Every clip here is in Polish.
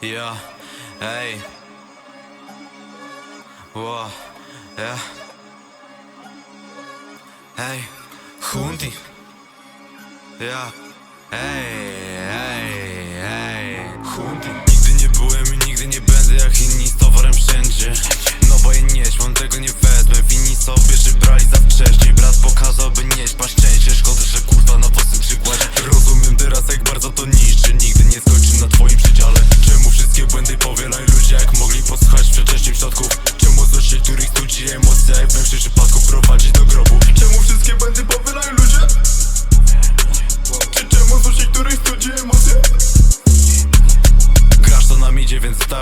Ja, ey. Wow, ja. Hey, Hundi. Ja, ey.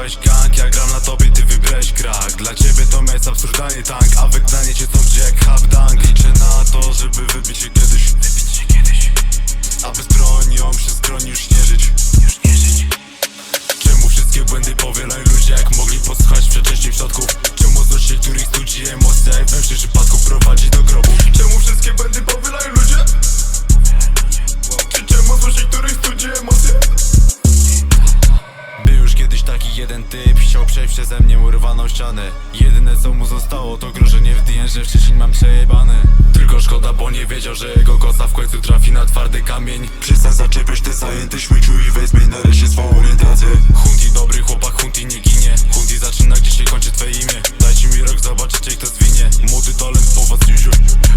Midzie, więc stałeś gang Ja gram na tobie, ty wybrałeś krak Dla ciebie to mec absurdalnie tank A wygnanie cię stąd jak hapdang Liczę na to, żeby wybić się kiedyś. Wybić się kiedyś. A bez bronią przy skroni już nie żyć. Już nie żyć. Czemu wszystkie błędy powielają ludzie Jak mogli posłuchać wcześniej przodków Czemu złość niektórych studzi emocje Jak w większym przypadku prowadzi do grobu Wczoraj przeze mnie urwano ścianę. Jedyne co mu zostało to grożenie w DM, że wcześniej mam przejebane. Tylko szkoda, bo nie wiedział, że jego kosa w końcu trafi na twardy kamień. Przestań zaczepiać te zajęty śmieciu i weźmij nareszcie swą orientację. Hunti dobry chłopak, Hunti nie ginie. Hunti zaczyna gdzie się kończy twoje imię. Dajcie mi rok, zobaczycie kto zwinie. Młody talent, powac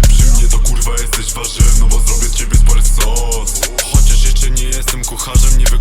Przy mnie to kurwa jesteś warzywem, no bo zrobię z ciebie sport sos. Chociaż jeszcze nie jestem kucharzem, nie wykonam